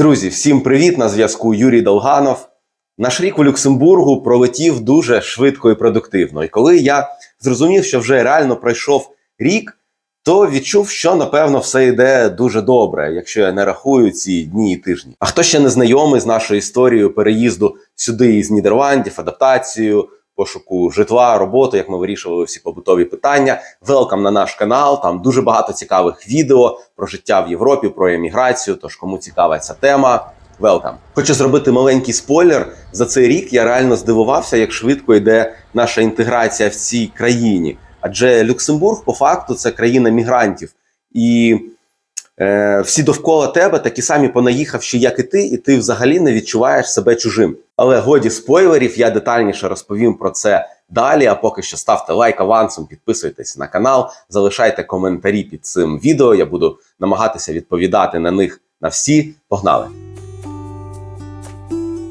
Друзі, всім привіт! На зв'язку Юрій Долганов. Наш рік у Люксембургу пролетів дуже швидко і продуктивно. І коли я зрозумів, що вже реально пройшов рік, то відчув, що напевно все йде дуже добре, якщо я не рахую ці дні і тижні. А хто ще не знайомий з нашою історією переїзду сюди із Нідерландів, адаптацією, пошуку житла, роботи, як ми вирішували всі побутові питання. Велкам на наш канал. Там дуже багато цікавих відео про життя в Європі, про еміграцію. Тож кому цікава ця тема. Велкам. Хочу зробити маленький спойлер. За цей рік я реально здивувався, як швидко йде наша інтеграція в цій країні. Адже Люксембург, по факту, це країна мігрантів. І е, всі довкола тебе такі самі понаїхавши, як і ти, і ти взагалі не відчуваєш себе чужим. Але годі спойлерів, я детальніше розповім про це далі. А поки що ставте лайк авансом, підписуйтесь на канал, залишайте коментарі під цим відео. Я буду намагатися відповідати на них на всі. Погнали!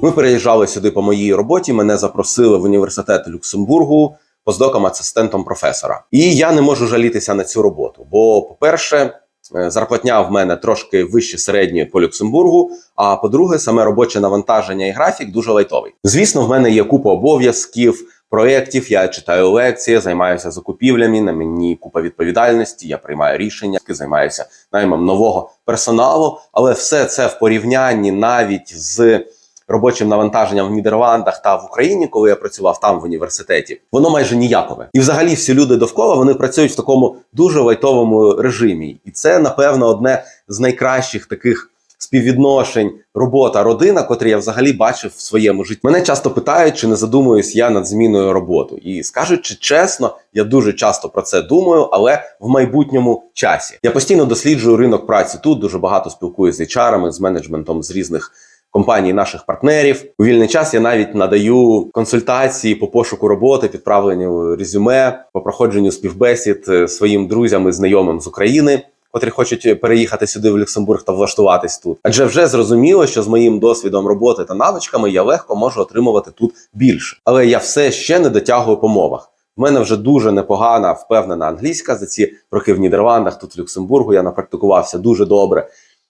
Ми переїжджали сюди по моїй роботі. Мене запросили в університет Люксембургу поздоком асистентом професора. І я не можу жалітися на цю роботу. Бо, по-перше, зарплатня в мене трошки вище середньої по Люксембургу. А по-друге, саме робоче навантаження і графік дуже лайтовий. Звісно, в мене є купа обов'язків. Проєктів я читаю лекції, займаюся закупівлями. На мені купа відповідальності. Я приймаю рішення, займаюся наймом нового персоналу. Але все це в порівнянні навіть з робочим навантаженням в Нідерландах та в Україні, коли я працював там в університеті, воно майже ніякове. І взагалі всі люди довкола вони працюють в такому дуже лайтовому режимі, і це напевно одне з найкращих таких. Співвідношень, робота, родина, котрі я взагалі бачив в своєму житті. Мене часто питають, чи не задумуюсь я над зміною роботи. І скажучи чесно, я дуже часто про це думаю, але в майбутньому часі я постійно досліджую ринок праці тут. Дуже багато спілкуюся з HR, з менеджментом з різних компаній наших партнерів. У вільний час я навіть надаю консультації по пошуку роботи, підправленню резюме, по проходженню співбесід е, своїм друзям і знайомим з України. Котрі хочуть переїхати сюди в Люксембург та влаштуватись тут, адже вже зрозуміло, що з моїм досвідом роботи та навичками я легко можу отримувати тут більше, але я все ще не дотягую по мовах. В мене вже дуже непогана впевнена англійська за ці роки в Нідерландах. Тут в Люксембургу я напрактикувався дуже добре.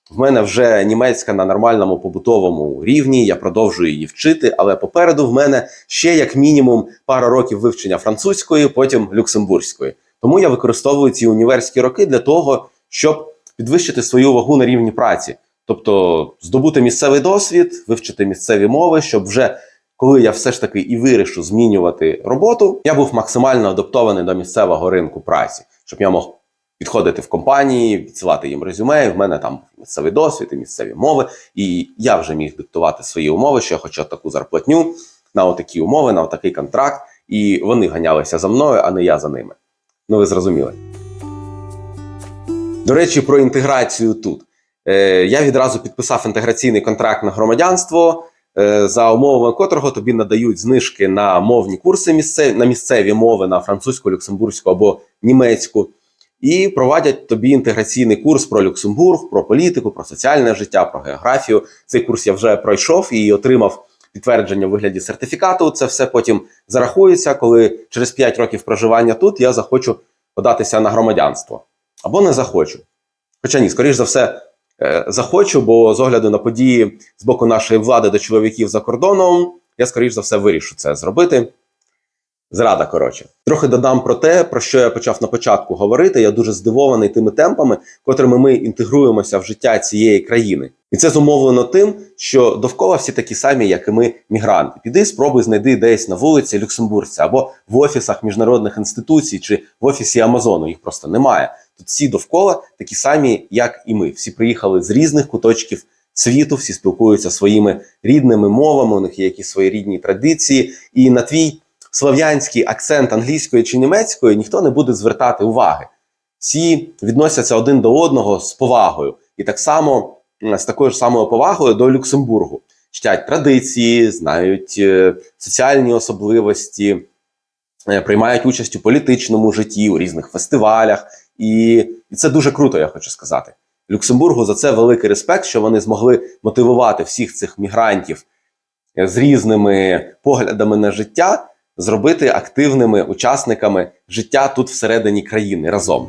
В мене вже німецька на нормальному побутовому рівні. Я продовжую її вчити, але попереду в мене ще як мінімум пара років вивчення французької, потім люксембурзької. Тому я використовую ці універські роки для того, щоб підвищити свою вагу на рівні праці, тобто здобути місцевий досвід, вивчити місцеві мови, щоб вже коли я все ж таки і вирішу змінювати роботу, я був максимально адаптований до місцевого ринку праці, щоб я мог підходити в компанії, відсилати їм резюме. і В мене там місцевий досвід і місцеві мови. І я вже міг диктувати свої умови, що я хочу таку зарплатню на отакі умови, на отакий контракт. І вони ганялися за мною, а не я за ними. Ну, ви зрозуміли. До речі, про інтеграцію тут. Е, Я відразу підписав інтеграційний контракт на громадянство, е, за умовами котрого тобі надають знижки на мовні курси місцеві, на місцеві мови на французьку, люксембурзьку або німецьку і проводять тобі інтеграційний курс про Люксембург, про політику, про соціальне життя, про географію. Цей курс я вже пройшов і отримав підтвердження у вигляді сертифікату. Це все потім зарахується, коли через 5 років проживання тут я захочу податися на громадянство або не захочу. Хоча ні, скоріш за все. Е, захочу, бо з огляду на події з боку нашої влади до чоловіків за кордоном, я скоріш за все вирішу це зробити. Зрада, коротше, трохи додам про те, про що я почав на початку говорити. Я дуже здивований тими темпами, котрими ми інтегруємося в життя цієї країни, і це зумовлено тим, що довкола всі такі самі, як і ми, мігранти. Піди, спробуй знайди десь на вулиці Люксембургця або в офісах міжнародних інституцій чи в офісі Амазону. Їх просто немає. Тут всі довкола такі самі, як і ми. Всі приїхали з різних куточків світу, всі спілкуються своїми рідними мовами. У них є якісь свої рідні традиції, і на твій слов'янський акцент англійської чи німецької ніхто не буде звертати уваги. Всі відносяться один до одного з повагою, і так само з такою ж самою повагою до Люксембургу. Чтять традиції, знають е, соціальні особливості, е, приймають участь у політичному житті, у різних фестивалях. І, і це дуже круто, я хочу сказати. Люксембургу за це великий респект, що вони змогли мотивувати всіх цих мігрантів е, з різними поглядами на життя зробити активними учасниками життя тут всередині країни разом.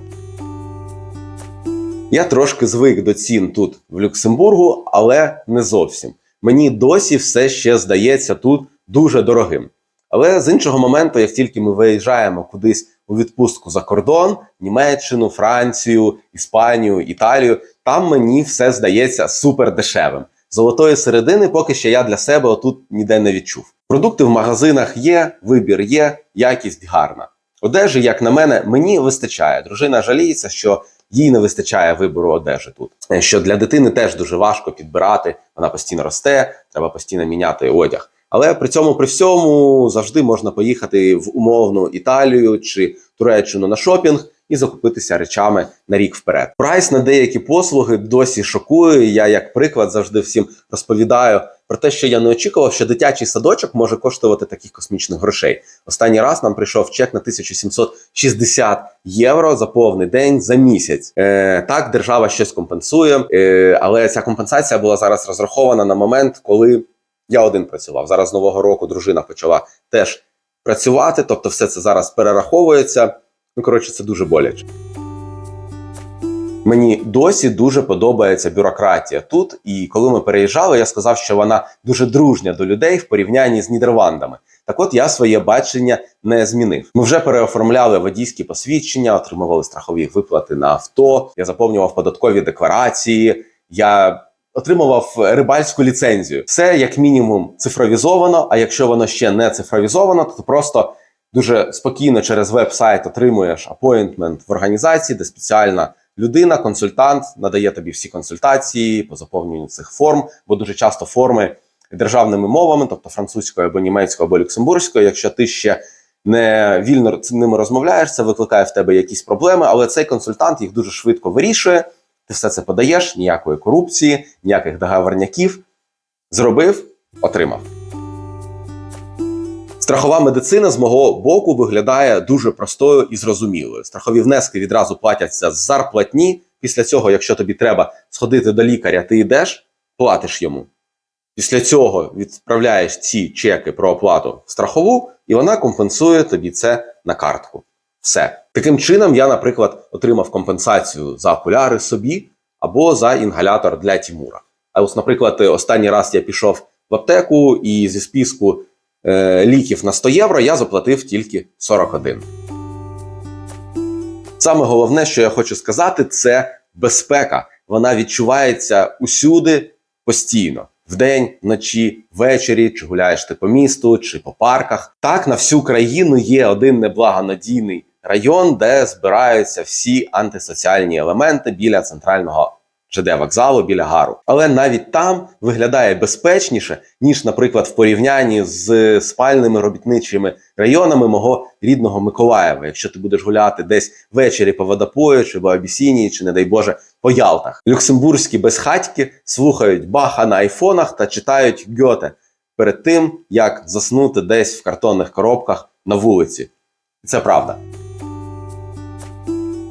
Я трошки звик до цін тут в Люксембургу, але не зовсім. Мені досі все ще здається тут дуже дорогим. Але з іншого моменту, як тільки ми виїжджаємо кудись у відпустку за кордон, Німеччину, Францію, Іспанію, Італію, там мені все здається супер дешевим. Золотої середини поки що я для себе отут ніде не відчув. Продукти в магазинах є, вибір є, якість гарна. Одежі, як на мене, мені вистачає. Дружина жаліється, що їй не вистачає вибору одежі тут. Е, Що для дитини теж дуже важко підбирати, вона постійно росте, треба постійно міняти одяг. Але при цьому при всьому завжди можна поїхати в умовну Італію чи Туреччину на шопінг і закупитися речами на рік вперед. Прайс на деякі послуги досі шокує. Я, як приклад, завжди всім розповідаю про те, що я не очікував, що дитячий садочок може коштувати таких космічних грошей. Останній раз нам прийшов чек на 1760 євро за повний день за місяць. Е, так, держава щось компенсує, е, але ця компенсація була зараз розрахована на момент, коли я один працював. Зараз нового року дружина почала теж працювати, тобто все це зараз перераховується. Ну коротше, це дуже боляче. Мені досі дуже подобається бюрократія тут. І коли ми переїжджали, я сказав, що вона дуже дружня до людей в порівнянні з Нідерландами. Так от я своє бачення не змінив. Ми вже переоформляли водійські посвідчення, отримували страхові виплати на авто. Я заповнював податкові декларації. Я отримував рибальську ліцензію. Все як мінімум цифровізовано. А якщо воно ще не цифровізовано, то просто дуже спокійно через веб-сайт отримуєш апоінтмент в організації, де спеціальна людина, консультант надає тобі всі консультації по заповненню цих форм, бо дуже часто форми державними мовами, тобто французькою або німецькою або люксембурзькою. Якщо ти ще не вільно з ними розмовляєш, це викликає в тебе якісь проблеми, але цей консультант їх дуже швидко вирішує. Ти все це подаєш, ніякої корупції, ніяких договорняків. Зробив, отримав. Страхова медицина з мого боку виглядає дуже простою і зрозумілою. Страхові внески відразу платяться з зарплатні. Після цього, якщо тобі треба сходити до лікаря, ти йдеш, платиш йому. Після цього відправляєш ці чеки про оплату страхову, і вона компенсує тобі це на картку. Все. Таким чином, я, наприклад, отримав компенсацію за окуляри собі або за інгалятор для Тімура. А ось, наприклад, останній раз я пішов в аптеку і зі списку ліків на 100 євро я заплатив тільки 41. Саме головне, що я хочу сказати, це безпека. Вона відчувається усюди постійно. Вдень, вночі, ввечері, чи гуляєш ти по місту, чи по парках. Так, на всю країну є один неблагонадійний район, де збираються всі антисоціальні елементи біля центрального ЖД вокзалу, біля гару. Але навіть там виглядає безпечніше, ніж, наприклад, в порівнянні з спальними робітничими районами мого рідного Миколаєва. Якщо ти будеш гуляти десь ввечері по водопою, чи по Абісінії, чи, не дай Боже, по Ялтах. Люксембурзькі безхатьки слухають баха на айфонах та читають Гьоте перед тим, як заснути десь в картонних коробках на вулиці. Це правда.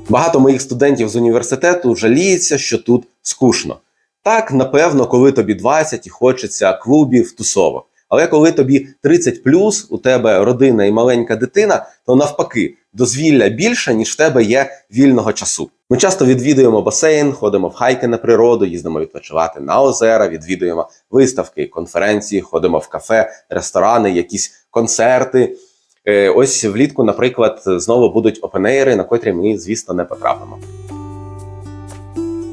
Багато моїх студентів з університету жаліються, що тут скучно. Так, напевно, коли тобі 20 і хочеться клубів, тусовок. Але коли тобі 30 плюс, у тебе родина і маленька дитина, то навпаки, дозвілля більше, ніж в тебе є вільного часу. Ми часто відвідуємо басейн, ходимо в хайки на природу, їздимо відпочивати на озера, відвідуємо виставки, конференції, ходимо в кафе, ресторани, якісь концерти. Е, Ось влітку, наприклад, знову будуть опенейри, на котрі ми, звісно, не потрапимо.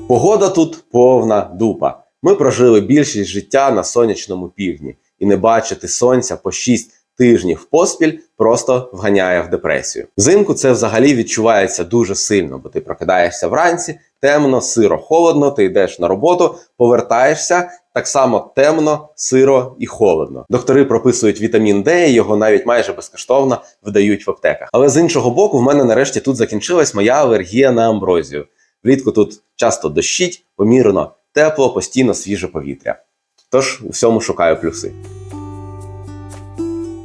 Погода тут повна дупа. Ми прожили більшість життя на сонячному півдні, і не бачити сонця по 6 тижнів поспіль просто вганяє в депресію. Взимку це взагалі відчувається дуже сильно, бо ти прокидаєшся вранці, темно, сиро, холодно, ти йдеш на роботу, повертаєшся. Так само темно, сиро і холодно. Доктори прописують вітамін Д, його навіть майже безкоштовно видають в аптеках. Але з іншого боку, в мене нарешті тут закінчилась моя алергія на амброзію. Влітку тут часто дощить, помірно, тепло, постійно свіже повітря. Тож у всьому шукаю плюси.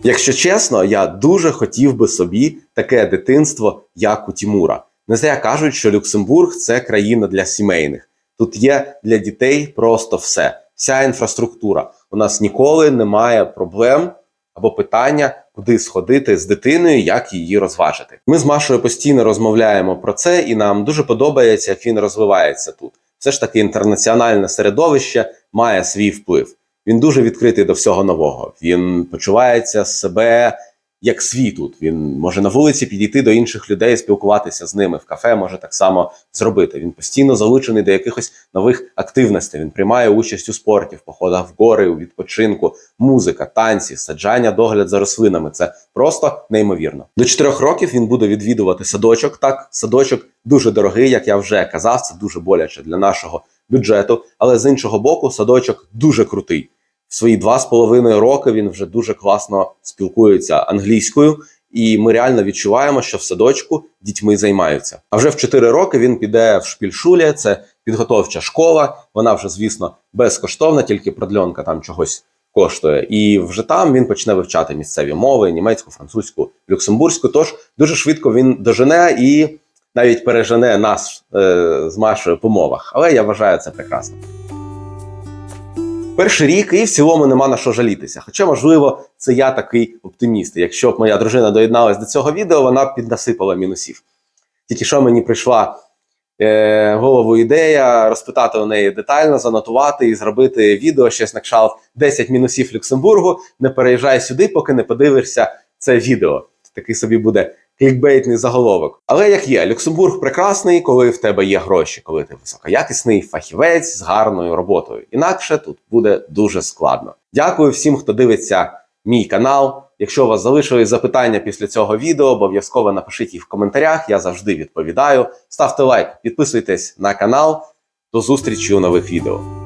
Якщо чесно, я дуже хотів би собі таке дитинство, як у Тімура. Не зря кажуть, що Люксембург це країна для сімейних. Тут є для дітей просто все, вся інфраструктура. У нас ніколи немає проблем або питання куди сходити з дитиною, як її розважити. Ми з Машою постійно розмовляємо про це, і нам дуже подобається, як він розвивається тут. Все ж таки інтернаціональне середовище має свій вплив. Він дуже відкритий до всього нового. Він почувається себе як свій тут. Він може на вулиці підійти до інших людей, спілкуватися з ними в кафе, може так само зробити. Він постійно залучений до якихось нових активностей. Він приймає участь у спорті, в походах в гори, у відпочинку, музика, танці, саджання, догляд за рослинами. Це просто неймовірно. До чотирьох років він буде відвідувати садочок. Так, садочок дуже дорогий, як я вже казав, це дуже боляче для нашого бюджету. Але з іншого боку, садочок дуже крутий. Свої два з половиною роки він вже дуже класно спілкується англійською, і ми реально відчуваємо, що в садочку дітьми займаються. А вже в 4 роки він піде в шпільшулі, це підготовча школа. Вона вже, звісно, безкоштовна, тільки продльонка там чогось коштує. І вже там він почне вивчати місцеві мови: німецьку, французьку, люксембурзьку. Тож дуже швидко він дожене і навіть пережене нас е, з Машою по мовах. Але я вважаю це прекрасно. Перший рік і в цілому нема на що жалітися. Хоча, можливо, це я такий оптиміст. Якщо б моя дружина доєдналась до цього відео, вона б піднасипала мінусів. Тільки що мені прийшла е, голову ідея розпитати у неї детально, занотувати і зробити відео щось на кшталт 10 мінусів Люксембургу. Не переїжджай сюди, поки не подивишся це відео. Такий собі буде клікбейтний заголовок. Але як є, Люксембург прекрасний, коли в тебе є гроші, коли ти високоякісний фахівець з гарною роботою. Інакше тут буде дуже складно. Дякую всім, хто дивиться мій канал. Якщо у вас залишились запитання після цього відео, обов'язково напишіть їх в коментарях. Я завжди відповідаю. Ставте лайк, підписуйтесь на канал. До зустрічі у нових відео.